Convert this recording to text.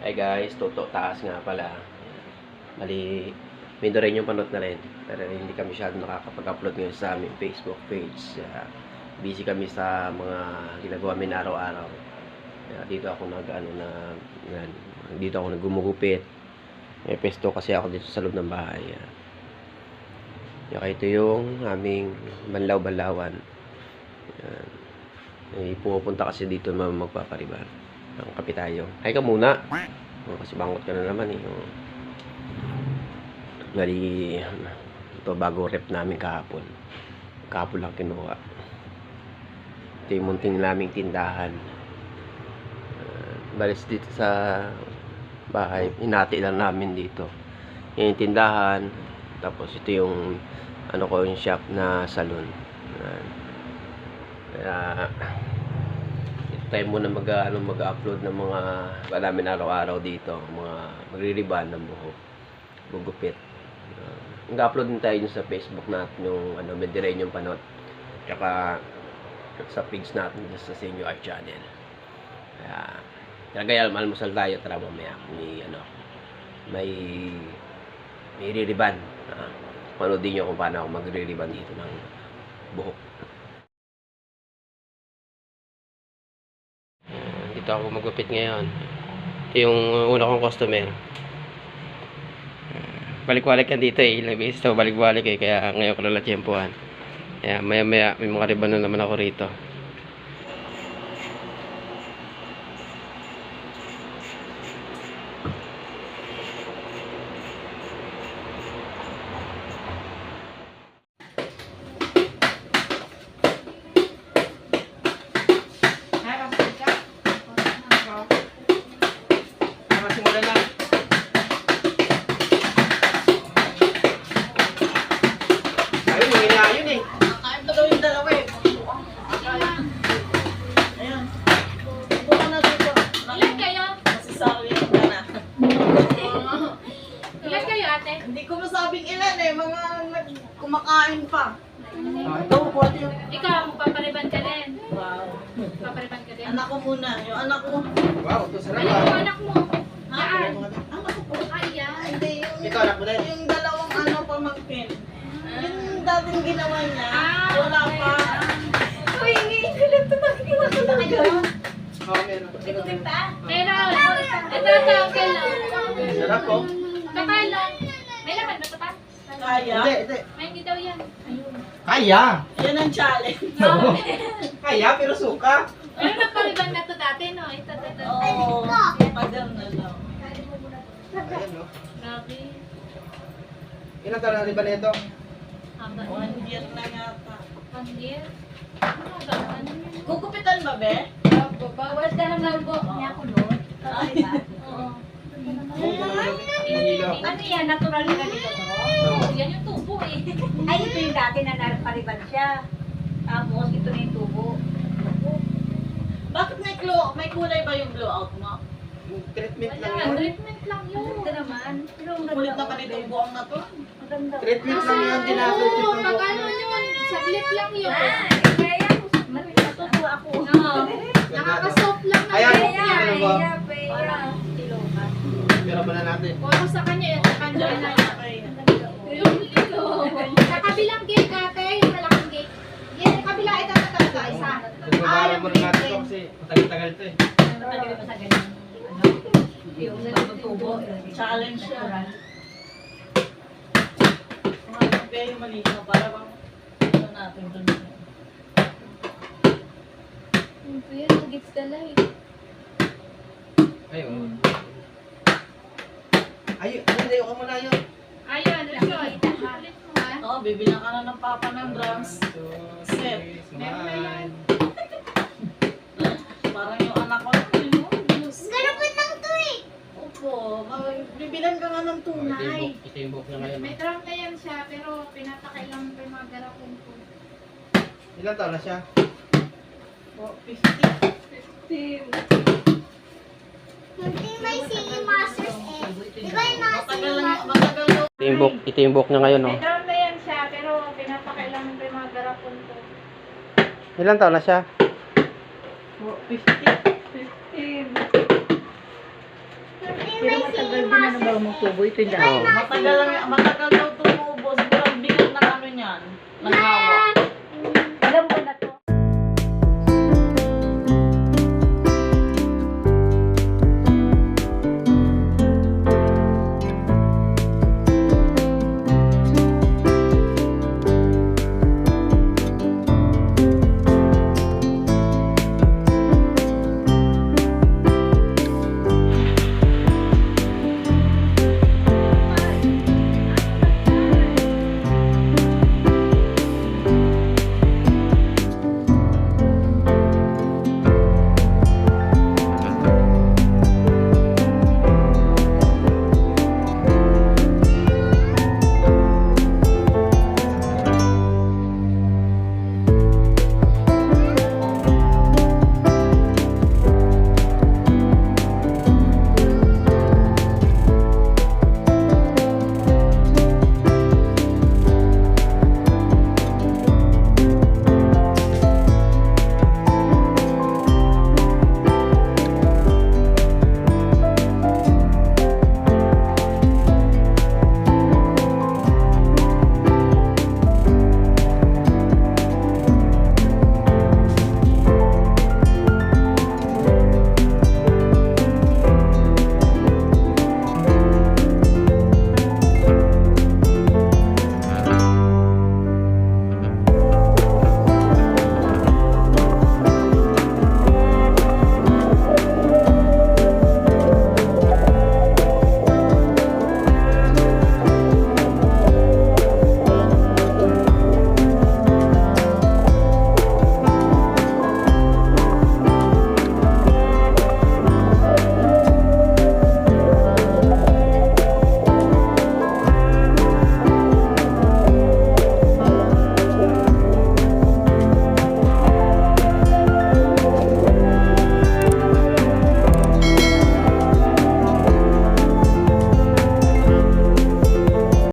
Ay guys, Toto taas nga pala. Mali, may rin yung panot na rin. Pero hindi kami masyado nakakapag-upload ngayon sa aming Facebook page. Ah, busy kami sa mga ginagawa namin araw-araw. Kaya dito ako nag, ano na, yan, dito ako naggumugupit. May pesto kasi ako dito sa loob ng bahay. ah. Kaya ito yung aming banlaw-banlawan. May pumupunta kasi dito mga magpapariban. Ang kape tayo. Ay ka muna. Oh, kasi bangot ka na naman eh. Oh. Bali, ito bago rep namin kahapon. Kahapon lang kinuha. Ito yung munting naming tindahan. Uh, balis dito sa bahay. Inati lang namin dito. Yan yung tindahan. Tapos ito yung ano ko yung shop na salon. Yan. Kaya tayo muna mag, ano, mag-upload ng mga wala namin araw-araw dito. Mga magririban ng buhok. Gugupit. Uh, Mag-upload din tayo sa Facebook natin yung ano, yung panot. Tsaka sa page natin dun sa Senyo Art Channel. Kaya Kagaya almusal tayo tara mamaya. May ano may may ririban. Uh, manood din nyo kung paano ako magre-riban dito ng buhok. Ako magupit ngayon. Ito yung una kong customer. Uh, balik-balik yan dito eh. Ilang beses ito balik-balik eh. Kaya ngayon ko nalang tiyempohan. Kaya maya-maya may mga riban na naman ako rito. Hindi ko masabing ilan eh. Mga nag- kumakain pa. Ito, pwede yung... Ikaw, magpapariban ka din. Wow. Papariban ka din. Anak ko muna. Yung anak ko. Wow, ito sarap Ano ah. yung anak mo? Ha? Saan? Anak ko po. Ay, yan. Hindi, yung... Ikaw, anak mo din? Yung dalawang ano pamangkin. Yung dating ginawa niya. Ah, Wala pa. Uy, ngayon ko lang ito nakikita kayo. Oh, meron. Pero, ito ito, okay lang. Sarap oh. Lang. May laman ba ito pa? Kaya. hindi. May hindi daw yan. Ayun. Kaya. Yan ang challenge. No. Kaya, pero suka. Pero nagpariban na to dati, no? Ito, ito, ito. Oo. Padam na lang. Ayan no. Grabe. Ilan taon na rin ba nito? Haba. One year na yata. One year. Ano ba? Ano? Kukupitan ba, be? Bawal ka lang po. Niya ko. Ay. Oo. Ano yan? Natural na dito to? Yan yung tubo eh. Ay, ito yung dati na narpariban siya. Tapos, ito na yung tubo. Bakit may glow, may kulay ba yung blowout mo? Treatment lang Wala, yun. treatment lang yun. Ito naman. Pero ang Kulit ganda. naman itong buwang na to. Maganda. Treatment lang yun, ginagawa Oo, magano yun. Saglit lang yun. Ah, kaya yan. Matutuwa ako. Oo. Nakaka-soft lang na Ayan, ano Kaya, ba? kaya, kaya. Parang tilokan. Pero ba na natin? Kung ako sa kanya, ito kanya na yan. Yung ito. Sa kabilang gate, ate, yung malaking gate. Yan, sa kabila, ito, ito, ito, ito, isa. Mo na natin ito kasi matagal-tagal ito eh. Matagal pa sa ganyan. Ano? Yung ganun tubo. Challenge siya. Mga very malinaw para bang ito natin dun. Ito yan, gets the light. Ayun. Ayun, ayun, yun. Ayun. Ulit mo, ha? Oo, bibilang ka na ng papa ng drums. Set. Meron na yan. Parang yung anak ko. Ganapin lang to eh. Opo, mag- bibilan ka nga ng tunay. Ito yung book niya ngayon. May trunk na yan siya, pero pinapakailangan pa yung mga garapon ko. Ilan taon na siya? Oh, 50. 15. May singing masters eh. Di ba yung mga Matagal lang, matagal. Ito yung book, ito yung book niya ngayon May oh. na yan siya, pero pinapakailangan pa yung mga garapon ko. Ilan taon na siya? 50. 15. Pwede na gawin magtubo. Ito yung dahon. Matagal, matagal daw tumubo. Siguro ang bigat ng ano niyan. Ng hawak. Alam mo na to.